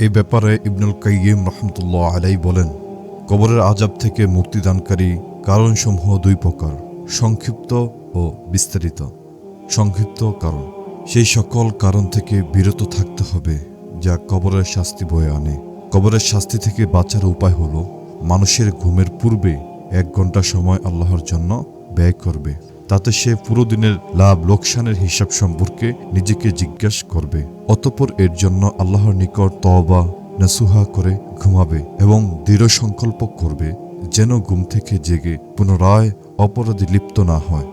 এই ব্যাপারে ইবনুল কাইয়িম রহমতুল্লাহ আলাই বলেন, কবরের আজাব থেকে মুক্তিদানকারী কারণসমূহ দুই প্রকার, সংক্ষিপ্ত ও বিস্তারিত। সংক্ষিপ্ত কারণ, সেই সকল কারণ থেকে বিরত থাকতে হবে যা কবরের শাস্তি বয়ে আনে। কবরের শাস্তি থেকে বাঁচার উপায় হলো, মানুষের ঘুমের পূর্বে এক ঘণ্টা সময় আল্লাহর জন্য ব্যয় করবে। তাতে সে পুরো দিনের লাভ লোকসানের হিসাব সম্পর্কে নিজেকে জিজ্ঞাসা করবে। অতপর এর জন্য আল্লাহর নিকট তবা নসুহা করে ঘুমাবে এবং দৃঢ় সংকল্প করবে যেন ঘুম থেকে জেগে পুনরায় অপরাধী লিপ্ত না হয়।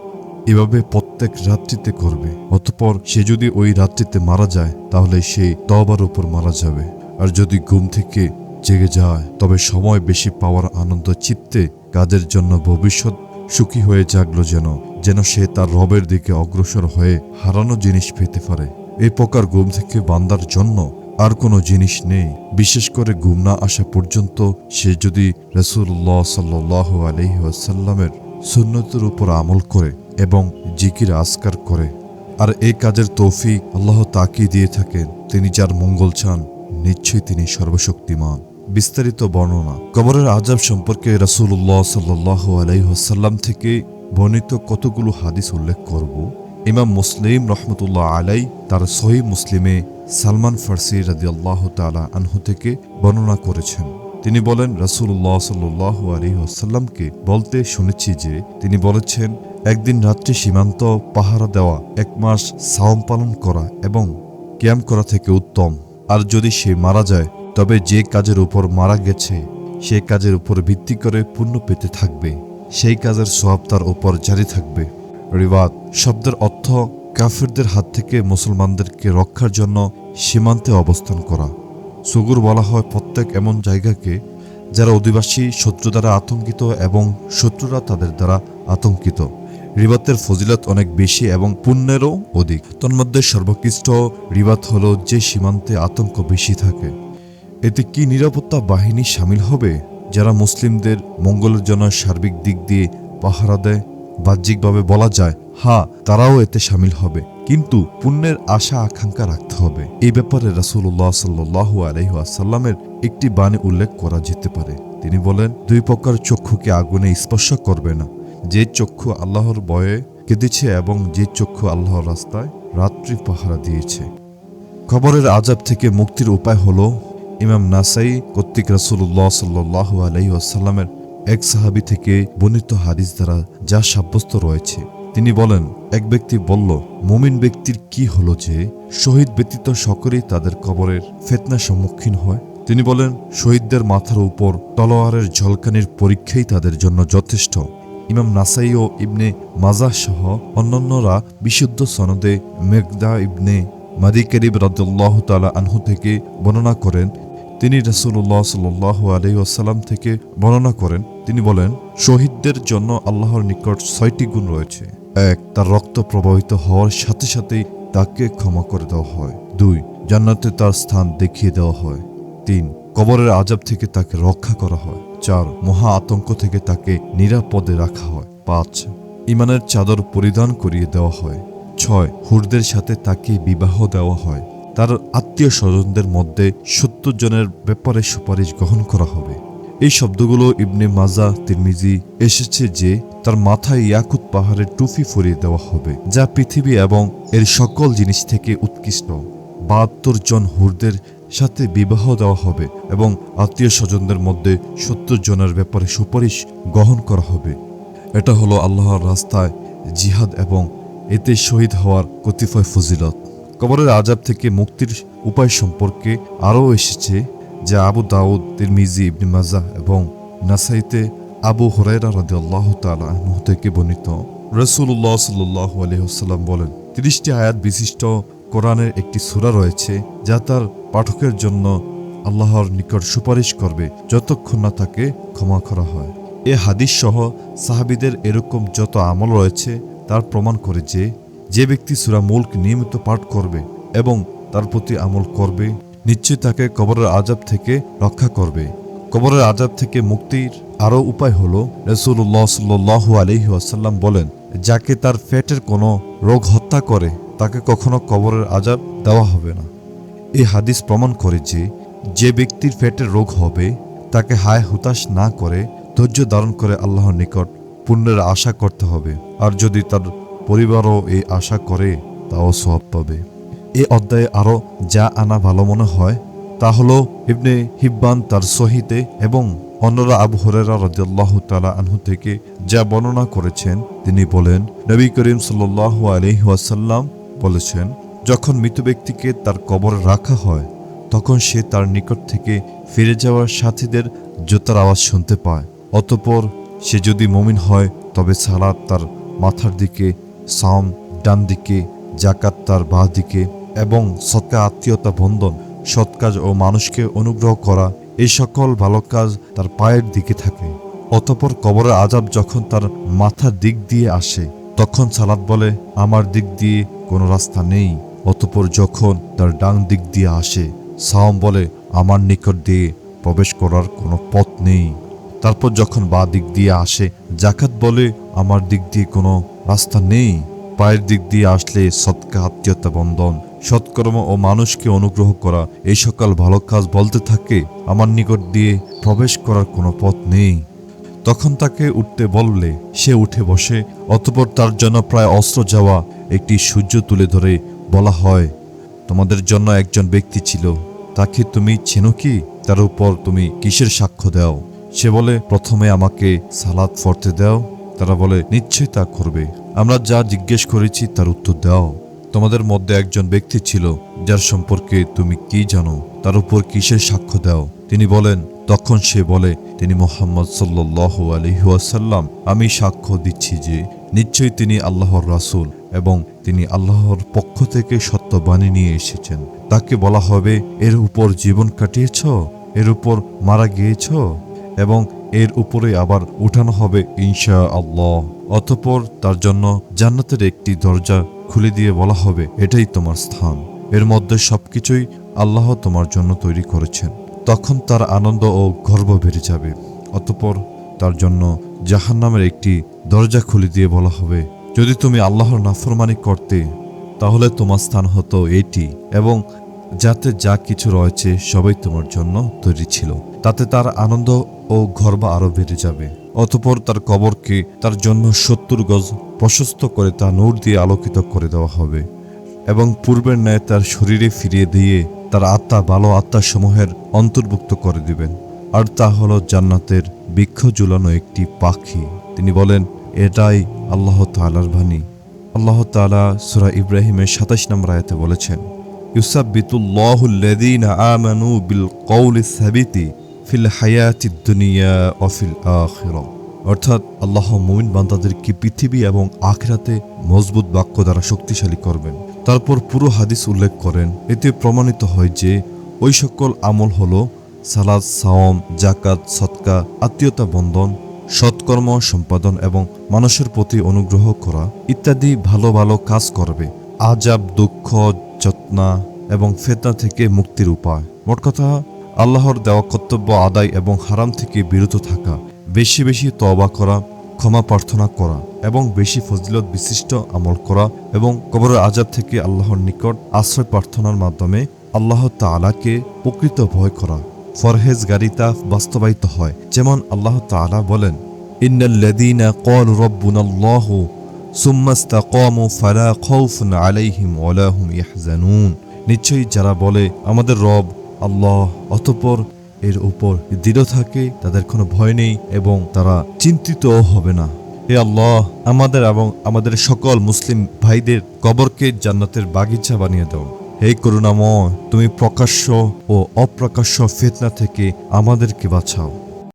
এভাবে প্রত্যেক রাত্রিতে করবে। অতপর সে যদি ওই রাত্রিতে মারা যায়, তাহলে সে তবার উপর মারা যাবে। আর যদি ঘুম থেকে জেগে যায়, তবে সময় বেশি পাওয়ার আনন্দ চিত্তে কাজের জন্য ভবিষ্যৎ সুখী হয়ে জাগলো যেন যেন সে তার রবের দিকে অগ্রসর হয়ে হারানো জিনিস পেতে পারে। এ প্রকার ঘুম থেকে বান্দার জন্য আর কোনো জিনিস নেই। বিশেষ করে ঘুম না আসা পর্যন্ত সে যদি রসুল্লাহ সাল্লাহ আলহিহাসাল্লামের সুন্নতের উপর আমল করে এবং জিকির আসকার করে, আর এই কাজের তৌফিক আল্লাহ তাকিয়ে দিয়ে থাকেন, তিনি যার মঙ্গল চান, নিশ্চয়ই তিনি সর্বশক্তিমান। বিস্তারিত বর্ণনা। কবরের আজাব সম্পর্কে রাসূলুল্লাহ সাল্লাহ আলাইহাসাল্লাম থেকে বর্ণিত কতগুলো হাদিস উল্লেখ করব? ইমাম মুসলিম রহমতুল্লাহ আলাই তার সহি মুসলিমে সালমান ফার্সি রাদি আল্লাহ তালা আনহু থেকে বর্ণনা করেছেন। তিনি বলেন, রাসূলুল্লাহ সাল্লাহ আলহিহাসাল্লামকে বলতে শুনেছি যে তিনি বলেছেন, একদিন রাত্রি সীমান্ত পাহারা দেওয়া, এক মাস সাওম পালন করা এবং ক্যাম্প করা থেকে উত্তম। আর যদি সে মারা যায় তবে যে কাজের উপর মারা গেছে সেই কাজের উপর ভিত্তি করে পুণ্য পেতে থাকবে। সেই কাজের সোয়াব তার উপর জারি থাকবে। রিবাদ শব্দের অর্থ কাফিরদের হাত থেকে মুসলমানদেরকে রক্ষার জন্য সীমান্তে অবস্থান করা। সুগুর বলা হয়, প্রত্যেক এমন জায়গাকে যারা অধিবাসী, শত্রু দ্বারা আতঙ্কিত এবং শত্রুরা তাদের দ্বারা আতঙ্কিত। রিবাতের ফজিলত অনেক বেশি এবং পুণ্যেরও অধিক। তন্মধ্যে সর্বোৎকৃষ্ট রিবাত হল যে সীমান্তে আতঙ্ক বেশি থাকে। এতে কি নিরাপত্তা বাহিনী সামিল হবে, যারা মুসলিমদের মঙ্গলের জন্য সার্বিক দিক দিয়ে পাহারা দেয়? বাহ্যিকভাবে বলা যায় হ্যাঁ তারাও এতে সামিল হবে, কিন্তু পুণ্যের আশা আকাঙ্ক্ষা রাখতে হবে। এই ব্যাপারে রাসূলুল্লাহ সাল্লু আলহিহাসাল্লামের একটি বাণী উল্লেখ করা যেতে পারে। তিনি বলেন, দুই প্রকার চক্ষুকে আগুনে স্পর্শ করবে না। যে চক্ষু আল্লাহর বয়ে কেঁদেছে এবং যে চক্ষু আল্লাহর রাস্তায় রাত্রি পাহারা দিয়েছে। খবরের আজাব থেকে মুক্তির উপায় হলো ইমাম নাসাই কর্তৃক রাসুল্লাহ সাল্লাহ আলহিহাসাল্লামের এক সাহাবি থেকে বর্ণিত হাদিস দ্বারা যা সাব্যস্ত রয়েছে। তিনি বলেন, এক ব্যক্তি বলল, মুমিন ব্যক্তির কি হলো যে শহীদ ব্যতীত সকলেই তাদের কবরের ফেতনার সম্মুখীন হয়? তিনি বলেন, শহীদদের মাথার উপর তলোয়ারের ঝলকানির পরীক্ষাই তাদের জন্য যথেষ্ট। ইমাম নাসাই ও ইবনে মাজাহ সহ অন্যান্যরা বিশুদ্ধ সনদে মেঘদা ইবনে মাদি করিব রাদ্দাল্লাহ তালা আনহু থেকে বর্ণনা করেন তিনি রাসুল্লাহ সাল্লাহ আলহিউসাল্লাম থেকে বর্ণনা করেন। তিনি বলেন, শহীদদের জন্য আল্লাহর নিকট ছয়টি গুণ রয়েছে। এক, তার রক্ত প্রবাহিত হওয়ার সাথে সাথেই তাকে ক্ষমা করে দেওয়া হয়। দুই, জান্নাতে তার স্থান দেখিয়ে দেওয়া হয়। তিন, কবরের আজাব থেকে তাকে রক্ষা করা হয়। চার, মহা আতঙ্ক থেকে তাকে নিরাপদে রাখা হয়। পাঁচ ইমানের চাদর পরিধান করিয়ে দেওয়া হয়। ছয়, হুরদের সাথে তাকে বিবাহ দেওয়া হয়। তার আত্মীয় স্বজনদের মধ্যে সত্তর জনের ব্যাপারে সুপারিশ গ্রহণ করা হবে। এই শব্দগুলো ইবনে মাজা, তিরমিজি এসেছে যে তার মাথায় ইয়াকুত পাহাড়ের টুপি ফরিয়ে দেওয়া হবে, যা পৃথিবী এবং এর সকল জিনিস থেকে উৎকৃষ্ট। বাহাত্তর জন হুরদের সাথে বিবাহ দেওয়া হবে এবং আত্মীয় স্বজনদের মধ্যে সত্তর জনের ব্যাপারে সুপারিশ গ্রহণ করা হবে। এটা হলো আল্লাহর রাস্তায় জিহাদ এবং এতে শহীদ হওয়ার কতিপয় ফজিলত। কবরের আজাব থেকে মুক্তির উপায় সম্পর্কে আরও এসেছে যা আবু দাউদ, তিরমিজি, ইবনে মাজা এবং নাসাইতে আবু হরাইরা রাদি আল্লাহ তালা থেকে বর্ণিত। রসুল্লাহ সাল্লাহ আলহিহাল্লাম বলেন, তিরিশটি আয়াত বিশিষ্ট কোরআনের একটি সূরা রয়েছে যা তার পাঠকের জন্য আল্লাহর নিকট সুপারিশ করবে যতক্ষণ না তাকে ক্ষমা করা হয়। এ হাদিস সহ সাহাবিদের এরকম যত আমল রয়েছে তার প্রমাণ করে যে যে ব্যক্তি সুরা মুল্ক নিয়মিত পাঠ করবে এবং তার প্রতি আমল করবে নিশ্চয়ই তাকে কবরের আজাব থেকে রক্ষা করবে। কবরের আজাব থেকে মুক্তির আরও উপায় হল রসুল্লাহ সাল্লু আলহি আসাল্লাম বলেন, যাকে তার ফ্যাটের কোনো রোগ হত্যা করে, তাকে কখনো কবরের আজাব দেওয়া হবে না। এই হাদিস প্রমাণ করে যে যে ব্যক্তির পেটের রোগ হবে, তাকে হায় হুতাশ না করে ধৈর্য ধারণ করে আল্লাহর নিকট পুণ্যের আশা করতে হবে। আর যদি তার পরিবারও এই আশা করে, তাও সব পাবে। এ অধ্যায়ে আরও যা আনা ভালো মনে হয়, তা হলো ইবনে হিব্বান তার সহিতে এবং অন্যরা আবু হরেরা তালা আনহু থেকে যা বর্ণনা করেছেন, তিনি বলেন, নবী করিম সাল্লাহ আলহিহাসাল্লাম বলেছেন, যখন মৃত ব্যক্তিকে তার কবরে রাখা হয়, তখন সে তার নিকট থেকে ফিরে যাওয়ার সাথীদের জোতার আওয়াজ শুনতে পায়। অতপর সে যদি মমিন হয়, তবে সালাদ তার মাথার দিকে সাম ডান দিকে জাকাত তার বাঁ দিকে এবং সৎকা আত্মীয়তা বন্ধন, সৎ কাজ ও মানুষকে অনুগ্রহ করা, এই সকল ভালো কাজ তার পায়ের দিকে থাকে। অতপর কবরের আজাব যখন তার মাথার দিক দিয়ে আসে, তখন সালাদ বলে, আমার দিক দিয়ে কোনো রাস্তা নেই। অতপর যখন তার ডান দিক দিয়ে আসে, সাওম বলে, আমার নিকট দিয়ে প্রবেশ করার কোনো পথ নেই। তারপর যখন বা দিক দিয়ে আসে, জাকাত বলে, আমার দিক দিয়ে কোনো রাস্তা নেই। পায়ের দিক দিয়ে আসলে সৎকা, আত্মীয়তা, বন্ধন, সৎকর্ম ও মানুষকে অনুগ্রহ করা, এই সকল ভালো কাজ বলতে থাকে, আমার নিকট দিয়ে প্রবেশ করার কোনো পথ নেই। তখন তাকে উঠতে বললে, সে উঠে বসে, অতপর তার জন্য প্রায় অস্ত্র যাওয়া একটি সূর্য তুলে ধরে বলা হয়, তোমাদের জন্য একজন ব্যক্তি ছিল, তাকে তুমি চেনো কি? তার উপর তুমি কিসের সাক্ষ্য দাও? সে বলে, প্রথমে আমাকে সালাদ ফরতে দাও তারা বলে, নিশ্চয়ই তা করবে। আমরা যা জিজ্ঞেস করেছি তার উত্তর দাও। তোমাদের মধ্যে একজন ব্যক্তি ছিল, যার সম্পর্কে তুমি কি জানো? তার উপর কিসের সাক্ষ্য দাও? তিনি বলেন, তখন সে বলে, তিনি মোহাম্মদ সাল্লাহ আলহিহাসাল্লাম আমি সাক্ষ্য দিচ্ছি যে, নিশ্চয়ই তিনি আল্লাহর রাসূল এবং তিনি আল্লাহর পক্ষ থেকে সত্যবাণী নিয়ে এসেছেন। তাকে বলা হবে, এর উপর জীবন কাটিয়েছ? এর উপর মারা গিয়েছ? এবং এর উপরে আবার উঠানো হবে ইনশা আল্লাহ অতপর তার জন্য জান্নাতের একটি দরজা খুলে দিয়ে বলা হবে, এটাই তোমার স্থান। এর মধ্যে সবকিছুই আল্লাহ তোমার জন্য তৈরি করেছেন। তখন তার আনন্দ ও গর্ব বেড়ে যাবে। অতপর তার জন্য জাহান্নামের একটি দরজা খুলে দিয়ে বলা হবে, যদি তুমি আল্লাহর নাফরমানি করতে, তাহলে তোমার স্থান হতো এটি এবং যাতে যা কিছু রয়েছে সবাই তোমার জন্য তৈরি ছিল। তাতে তার আনন্দ ও গর্ব আরও বেড়ে যাবে। অতপর তার কবরকে তার জন্য সত্তর গজ প্রশস্ত করে তা নূর দিয়ে আলোকিত করে দেওয়া হবে এবং পূর্বের ন্যায় তার শরীরে ফিরিয়ে দিয়ে তার আত্মা ভালো আত্মাসমূহের অন্তর্ভুক্ত করে দিবেন। আর তা হলো জান্নাতের বৃক্ষ ঝুলানো একটি পাখি। তিনি বলেন, এটাই আল্লাহ তালার বাণী। আল্লাহ তালা সুরা ইব্রাহিমের সাতাশ নম্বর আয়াতে বলেছেন ইউসাবিতুল্লাহুল্লাযীনা আমানু বিল কওলি সাবিতি ফিল হায়াতি দুনিয়া ও ফিল আখিরাহ অর্থাৎ আল্লাহ মুমিন বান্দাদেরকে পৃথিবী এবং আখরাতে মজবুত বাক্য দ্বারা শক্তিশালী করবেন। তারপর পুরো হাদিস উল্লেখ করেন। এতে প্রমাণিত হয় যে ওই সকল আমল হলো সালাদ সাওম জাকাত সৎকা আত্মীয়তা বন্ধন, সৎকর্ম, সম্পাদন এবং মানুষের প্রতি অনুগ্রহ করা ইত্যাদি ভালো ভালো কাজ করবে। আজাব দুঃখ যত্না এবং ফেতনা থেকে মুক্তির উপায়। মোট কথা, আল্লাহর দেওয়া কর্তব্য আদায় এবং হারাম থেকে বিরত থাকা, বেশি বেশি তওবা করা, ক্ষমা প্রার্থনা করা এবং বেশি ফজিলত বিশিষ্ট আমল করা এবং কবরের আজাদ থেকে আল্লাহর নিকট আশ্রয় প্রার্থনার মাধ্যমে আল্লাহ তাআলাকে প্রকৃত ভয় করা ফরহেজ গারিতা বাস্তবায়িত হয়। যেমন আল্লাহ তাআলা বলেন, ইন্নাল্লাযীনা ক্বালু রাব্বুনাল্লাহু আলাইহিম নিশ্চয়ই যারা বলে, আমাদের রব, আল্লাহ অতঃপর এর উপর দৃঢ় থাকে, তাদের কোনো ভয় নেই এবং তারা চিন্তিতও হবে না। হে আল্লাহ, আমাদের এবং আমাদের সকল মুসলিম ভাইদের কবরকে জান্নাতের বাগিচা বানিয়ে দাও। হে করুণাময়, তুমি প্রকাশ্য ও অপ্রকাশ্য ফেতনা থেকে আমাদেরকে বাঁচাও।